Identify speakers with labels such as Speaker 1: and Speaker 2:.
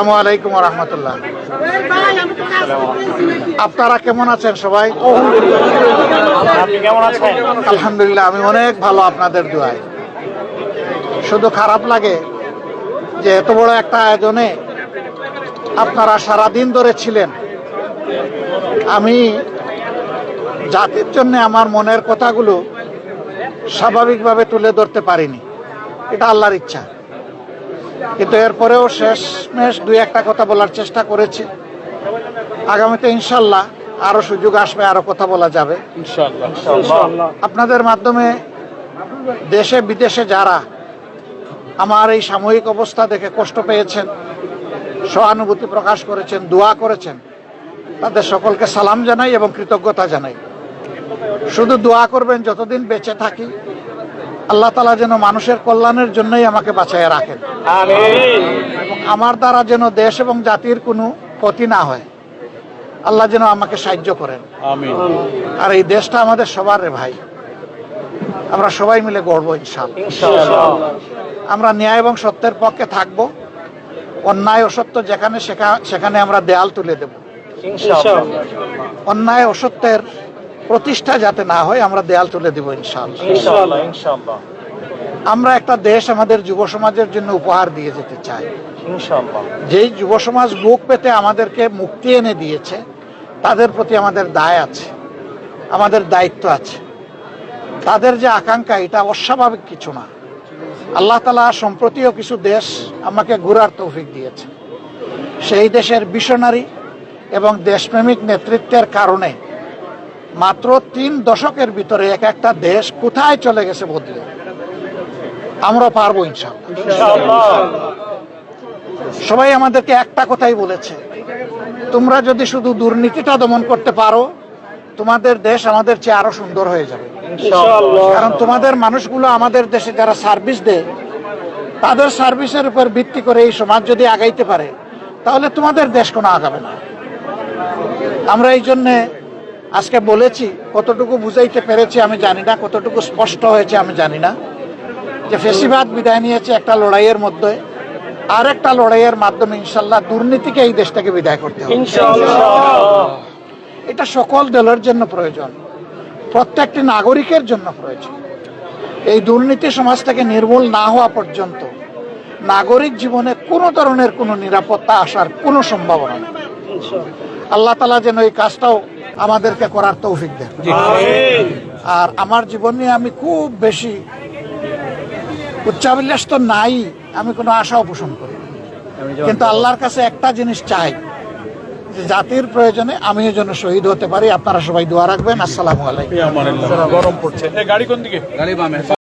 Speaker 1: আসসালামু আলাইকুম রহমতুল্লাহ আপনারা কেমন আছেন সবাই? আলহামদুলিল্লাহ, আমি অনেক ভালো আপনাদের দোয়ায়। শুধু খারাপ লাগে যে এত বড় একটা আয়োজনে আপনারা সারা দিন ধরে ছিলেন। আমি জাতির জন্য আমার মনের কথাগুলো স্বাভাবিকভাবে তুলে ধরতে পারিনি। এটা আল্লাহর ইচ্ছা। কিন্তু এরপরেও শেষ মেশ দুই একটা কথা বলার চেষ্টা করেছি। আগামীতে ইনশাল্লাহ আরও সুযোগ আসবে আরও কথা বলা যাবে। আপনাদের মাধ্যমে দেশে বিদেশে যারা আমার এই সাময়িক অবস্থা দেখে কষ্ট পেয়েছেন সহানুভূতি প্রকাশ করেছেন দোয়া করেছেন তাদের সকলকে সালাম জানাই এবং কৃতজ্ঞতা জানাই। শুধু দোয়া করবেন যতদিন বেঁচে থাকি আল্লাহ তালা যেন মানুষের কল্যাণের জন্যই আমাকে বাঁচাইয়া রাখেন। এবং আমার দ্বারা যেন দেশ এবং জাতির কোনো ক্ষতি না হয় আল্লাহ যেন আমাকে সাহায্য করেন। আর এই দেশটা আমাদের সবার রে ভাই। আমরা সবাই মিলে গড়বো ইনশাল আমরা ন্যায় এবং সত্যের পক্ষে থাকব। অন্যায় অসত্য যেখানে সেখা- সেখানে আমরা দেয়াল তুলে দেব। অন্যায় অসত্যের প্রতিষ্ঠা যাতে না হয় আমরা দেয়াল তুলে দেব ইনশাল
Speaker 2: ইনশাআল্লাহ ইনশাআল্লাহ।
Speaker 1: আমরা একটা দেশ আমাদের যুব সমাজের জন্য উপহার দিয়ে যেতে চাই। যেই যুব সমাজ বুক পেতে আমাদেরকে মুক্তি এনে দিয়েছে তাদের প্রতি আমাদের দায় আছে আমাদের দায়িত্ব আছে। তাদের যে আকাঙ্ক্ষা এটা অস্বাভাবিক কিছু না। আল্লাহ তালা সম্প্রতিও কিছু দেশ আমাকে ঘুরার তৌফিক দিয়েছে। সেই দেশের মিশনারি এবং দেশপ্রেমিক নেতৃত্বের কারণে মাত্র তিন দশকের ভিতরে এক একটা দেশ কোথায় চলে গেছে বদলে? আমরা পারব ইনশাল্লাহ সবাই আমাদেরকে একটা কথাই বলেছে তোমরা যদি শুধু দুর্নীতিটা দমন করতে পারো তোমাদের দেশ আমাদের চেয়ে আরও সুন্দর হয়ে যাবে। কারণ তোমাদের মানুষগুলো আমাদের দেশে যারা সার্ভিস দেয় তাদের সার্ভিসের উপর ভিত্তি করে এই সমাজ যদি আগাইতে পারে তাহলে তোমাদের দেশ কোনো আগাবে না। আমরা এই জন্যে আজকে বলেছি কতটুকু বুঝাইতে পেরেছি আমি জানি না কতটুকু স্পষ্ট হয়েছে আমি জানি না। যে ফেসিবাদ বিদায় নিয়েছে একটা লড়াইয়ের মধ্যে আর একটা লড়াইয়ের মাধ্যমে ইনশাল্লাহ দুর্নীতিকে এই দেশ থেকে বিদায় করতে হবে। এটা সকল দলের জন্য প্রয়োজন প্রত্যেকটি নাগরিকের জন্য প্রয়োজন। এই দুর্নীতি সমাজ থেকে নির্মূল না হওয়া পর্যন্ত নাগরিক জীবনে কোনো ধরনের কোনো নিরাপত্তা আসার কোনো সম্ভাবনা নেই। আল্লাহ তালা যেন এই কাজটাও আমাদেরকে করার তৌফিক দেন। আর আমার জীবনে নিয়ে আমি খুব বেশি উচ্চাবিল্লাস তো নাই আমি কোনো আশাও পোষণ করি কিন্তু আল্লাহর কাছে একটা জিনিস চাই যে জাতির প্রয়োজনে আমিও যেন শহীদ হতে পারি। আপনারা সবাই দোয়া রাখবেন। আসসালামু আলাইকুম।
Speaker 2: গরম পড়ছে। গাড়ি কোন দিকে? গাড়ি বামে।